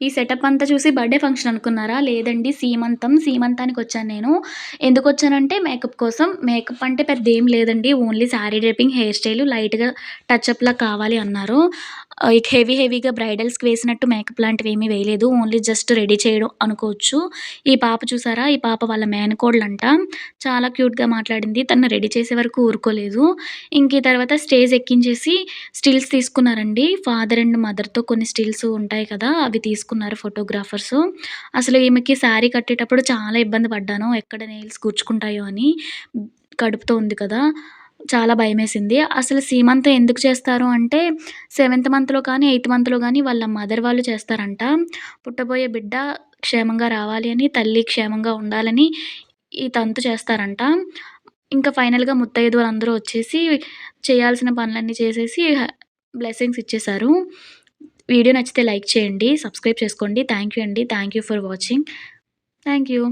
ఈ సెటప్ అంతా చూసి బర్త్‌డే ఫంక్షన్ అనుకున్నారా? లేదండి సీమంతం. సీమంతానికి వచ్చాను నేను. ఎందుకు వచ్చానంటే మేకప్ కోసం. మేకప్ అంటే పెద్దేం లేదండి. Only sari draping, hair style, లైట్‌గా టచ్అప్లా కావాలి అన్నారు. హెవీ హెవీగా బ్రైడల్స్‌కి వేసినట్టు మేకప్ లాంటివి ఏమీ వేయలేదు. ఓన్లీ జస్ట్ రెడీ చేయడం అనుకోవచ్చు. ఈ పాప చూసారా? ఈ పాప వాళ్ళ మేనకోడలంట. చాలా క్యూట్‌గా మాట్లాడింది. తను రెడీ చేసే వరకు ఊరుకోలేదు. ఇంక తర్వాత స్టేజ్ ఎక్కించేసి స్టిల్స్ తీసుకున్నారండి. ఫాదర్ అండ్ మదర్‌తో కొన్ని స్టిల్స్ ఉంటాయి కదా! అవి తీసుకున్నారు ఫోటోగ్రాఫర్స్ అసలు ఈమెకి శారీ కట్టేటప్పుడు చాలా ఇబ్బంది పడ్డాను. ఎక్కడ నెయిల్స్ కూర్చుకుంటాయో అని. కడుపుతో ఉంది కదా! చాలా భయమేసింది. అసలు సీమంతం ఎందుకు చేస్తారు అంటే సెవెంత్ మంత్‌లో కానీ, ఎయిత్ మంత్‌లో కానీ వాళ్ళ మదర్ వాళ్ళు చేస్తారంట. పుట్టబోయే బిడ్డ క్షేమంగా రావాలి అని, తల్లి క్షేమంగా ఉండాలని ఈ తంతు చేస్తారంట. ఇంకా ఫైనల్‌గా ముత్తైదువులందరూ వచ్చేసి చేయాల్సిన పనులన్నీ చేసేసి బ్లెస్సింగ్స్ ఇచ్చేశారు. వీడియో నచ్చితే లైక్ చేయండి. సబ్స్క్రైబ్ చేసుకోండి. థ్యాంక్ యూ అండి. Thank you for watching. Thank you.